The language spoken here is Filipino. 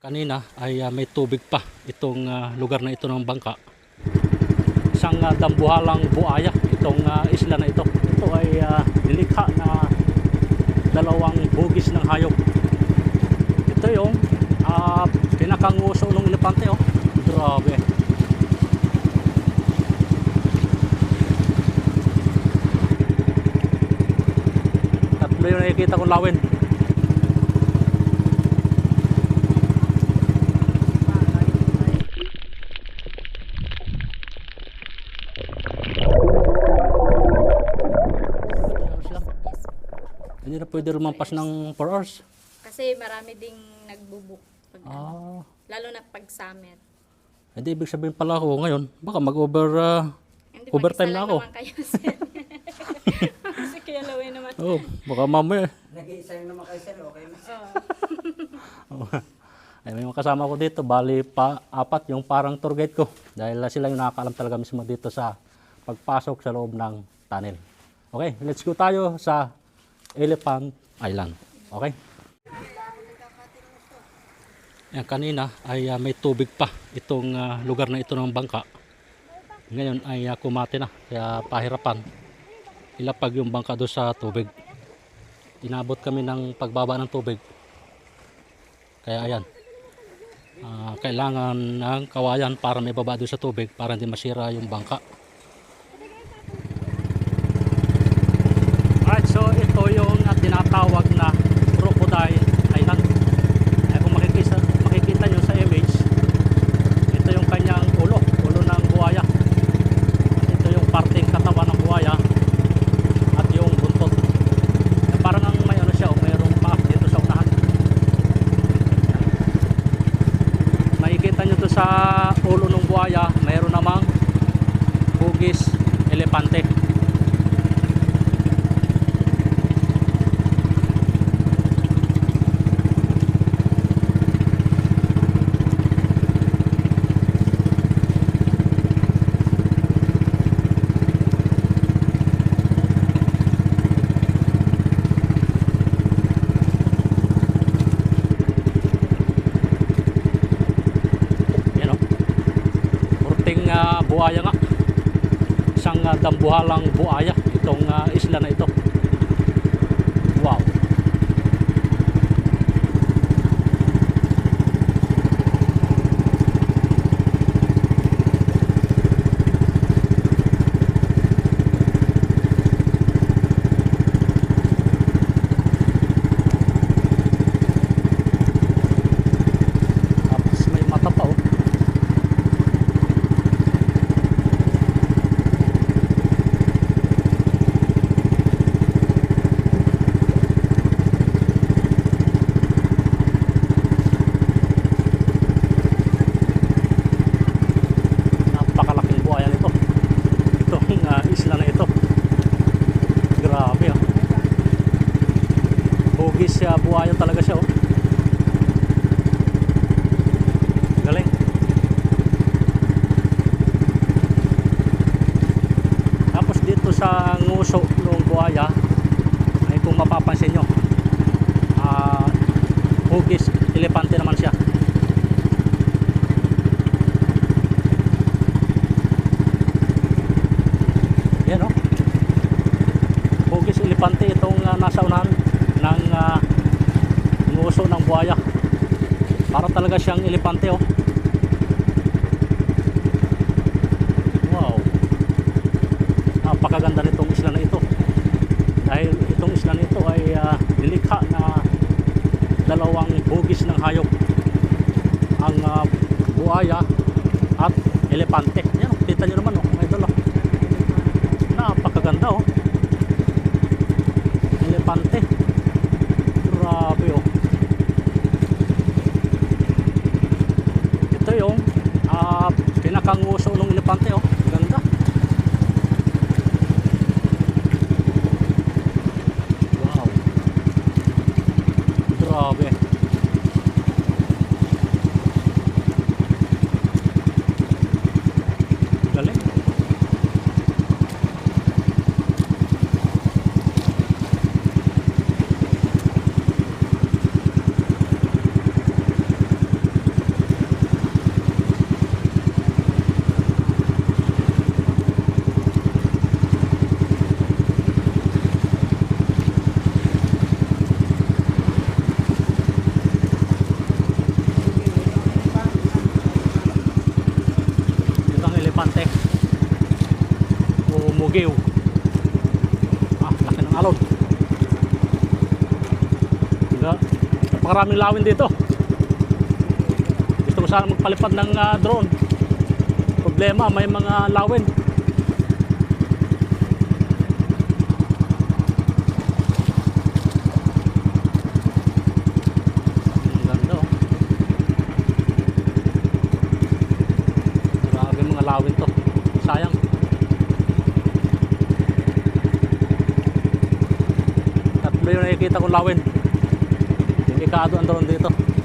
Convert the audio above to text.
Kanina ay ah, may tubig pa itong ah, lugar na ito ng bangka. Isang uh, dambuhalang buaya itong ah, isla na ito. Ito ay ah, nilikha na dalawang hugis ng hayop. Ito yung uh, pinakanguso ng elepante oh. Grabe. Tatlo yung nakikita kong lawin. Hours lang. Hindi na pwede rumampas ng 4 hours. Kasi marami ding nagbubuk. Pag, ano, Ah, lalo na pag summer. hindi ibig sabihin pala ako ngayon, baka mag-over Hindi Overtime mag-isa na lang ako. naman kayo, sir. Kasi kaya lawin naman. oh, baka mamaya. Nag-iisa yung naman kayo sir, okay na. Oo. Ay, may kasama ko dito, bali pa apat yung parang tour guide ko. Dahil ah, sila yung nakakaalam talaga mismo dito sa pagpasok sa loob ng tunnel. Okay, let's go tayo sa Elephant Island. Okay? Yan, kanina ay ah, may tubig pa itong ah, lugar na ito ng bangka. Ngayon ay ah, kumati na, kaya pahirapan. Ilapag yung bangka doon sa tubig. Inabot kami ng pagbaba ng tubig. Kaya ayan, Ah, kailangan ng kawayan para may baba doon sa tubig para hindi masira yung bangka. Alright, so ito yung ah, tinatawag na Crocodile Island. Ay, kung makikita, makikita nyo sa image, ito yung kanyang ulo, ulo ng buhaya. Ito yung parting katawan ng buhaya at yung buntot. Eh, parang ang may ano siya, oh, mayroong pa dito sa unahan. makikita nyo to sa ulo ng buhaya mayroon namang hugis elepante yan o kurting ah, buhaya nga isang uh, dambuhalang buhaya itong ah, isla na ito wow tapos may mata pa oh napakalaking buhaya nito itong ah, isla na ito grabe ah hugis siya buhaya talaga siya oh. Galing. Tapos dito sa nguso ng buhaya ay kung mapapansin nyo ah hugis elepante naman siya. Yan oh. Hugis elepante itong ah, nasa unahan. uh, ng buhaya. Para talaga siyang elepante oh. Wow. Napakaganda nitong isla na ito. Dahil itong isla na ito ay ah, nilikha na dalawang hugis ng hayop. Ang ah, buhaya at elepante. Yan, oh, kita nyo naman oh, mga idol oh. Napakaganda oh. Elepante. Grabe oh. Ito yung ah, pinakanguso ng elepante oh. Ganda. Wow. Grabe. Galing. Mugiw. Ah, laki ng alon. Nga, napakaraming lawin dito. Gusto ko sana magpalipad ng ah, drone. Problema, may mga lawin. Oh. Lawin to. Sayang. Tatlo yung nakikita kong lawin. Delikado ang drone dito.